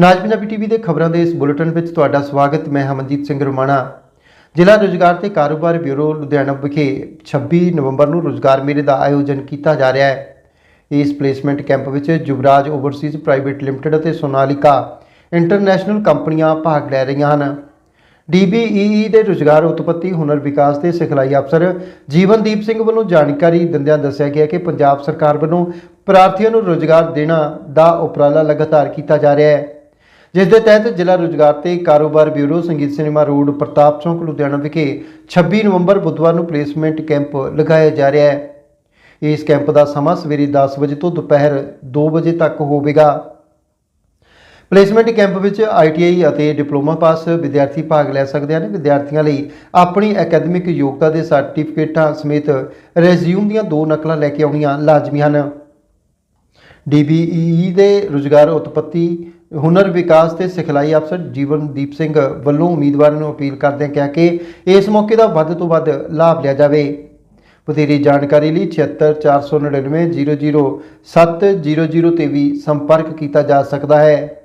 ਨਾਜ Punjabi TV ਦੇ ਖਬਰਾਂ ਦੇ ਇਸ ਬੁਲੇਟਿਨ ਵਿੱਚ ਤੁਹਾਡਾ ਸਵਾਗਤ, ਮੈਂ ਹਮਨਜੀਤ ਸਿੰਘ ਰੋਮਾਣਾ। ਜ਼ਿਲ੍ਹਾ ਰੁਜ਼ਗਾਰ ਤੇ ਕਾਰੋਬਾਰ ਬਿਊਰੋ ਲੁਧਿਆਣਾ ਵਿਖੇ 26 ਨਵੰਬਰ ਨੂੰ ਰੁਜ਼ਗਾਰ ਮੇਲੇ ਦਾ ਆਯੋਜਨ ਕੀਤਾ ਜਾ ਰਿਹਾ ਹੈ। ਇਸ ਪਲੇਸਮੈਂਟ ਕੈਂਪ ਵਿੱਚ ਜੁਬਰਾਜ ਓਵਰਸੀਜ਼ ਪ੍ਰਾਈਵੇਟ ਲਿਮਟਿਡ ਅਤੇ ਸੋਨਾਲਿਕਾ ਇੰਟਰਨੈਸ਼ਨਲ ਕੰਪਨੀਆਂ ਭਾਗ ਲੈ ਰਹੀਆਂ ਹਨ। ਡੀਬੀਈ ਦੇ ਰੁਜ਼ਗਾਰ ਉਤਪਤੀ, ਹੁਨਰ ਵਿਕਾਸ ਤੇ ਸਿਖਲਾਈ ਅਫਸਰ ਜੀਵਨਦੀਪ ਸਿੰਘ ਵੱਲੋਂ ਜਾਣਕਾਰੀ ਦਿੰਦਿਆਂ ਦੱਸਿਆ ਗਿਆ ਕਿ ਪੰਜਾਬ ਸਰਕਾਰ ਵੱਲੋਂ ਪ੍ਰਾਰਥੀਆਂ ਨੂੰ ਰੁਜ਼ਗਾਰ ਦੇਣਾ ਦਾ ਉਪਰਾਲਾ ਲਗਾਤਾਰ ਕੀਤਾ ਜਾ ਰਿਹਾ ਹੈ। ਜਿਸ ਦੇ ਤਹਿਤ ਜ਼ਿਲ੍ਹਾ ਰੁਜ਼ਗਾਰ ਤੇ ਕਾਰੋਬਾਰ ਬਿਊਰੋ ਸੰਗੀਤ ਸਿਨੇਮਾ ਰੋਡ, ਪ੍ਰਤਾਪ ਚੌਂਕ, ਲੁਧਿਆਣਾ ਵਿਖੇ 26 ਨਵੰਬਰ ਬੁੱਧਵਾਰ ਨੂੰ ਪਲੇਸਮੈਂਟ ਕੈਂਪ ਲਗਾਇਆ ਜਾ ਰਿਹਾ ਹੈ। ਇਸ ਕੈਂਪ ਦਾ ਸਮਾਂ ਸਵੇਰੇ 10 ਵਜੇ ਤੋਂ ਦੁਪਹਿਰ 2 ਵਜੇ ਤੱਕ ਹੋਵੇਗਾ। ਪਲੇਸਮੈਂਟ ਕੈਂਪ ਵਿੱਚ ਆਈਟੀਆਈ ਅਤੇ ਡਿਪਲੋਮਾ ਪਾਸ ਵਿਦਿਆਰਥੀ ਭਾਗ ਲੈ ਸਕਦੇ ਹਨ। ਵਿਦਿਆਰਥੀਆਂ ਲਈ ਆਪਣੀ ਅਕੈਡਮਿਕ ਯੋਗਤਾ ਦੇ ਸਰਟੀਫਿਕੇਟਾਂ ਸਮੇਤ ਰੈਜ਼ਿਊਮ ਦੀਆਂ ਦੋ ਨਕਲਾਂ ਲੈ ਕੇ ਆਉਣੀਆਂ ਲਾਜ਼ਮੀ ਹਨ। ਡੀਬੀਈ ਦੇ ਰੁਜ਼ਗਾਰ ਉਤਪਤੀ, ਹੁਨਰ ਵਿਕਾਸ ਤੇ ਸਿਖਲਾਈ ਅਫਸਰ ਜੀਵਨਦੀਪ ਸਿੰਘ ਵੱਲੋਂ ਉਮੀਦਵਾਰਾਂ ਨੂੰ ਅਪੀਲ ਕਰਦਿਆਂ ਕਿਹਾ ਕਿ ਇਸ ਮੌਕੇ ਦਾ ਵੱਧ ਤੋਂ ਵੱਧ ਲਾਭ ਲਿਆ ਜਾਵੇ। ਵਧੇਰੇ ਜਾਣਕਾਰੀ ਲਈ 76499 00700 ਤੇ ਵੀ ਸੰਪਰਕ ਕੀਤਾ ਜਾ ਸਕਦਾ ਹੈ।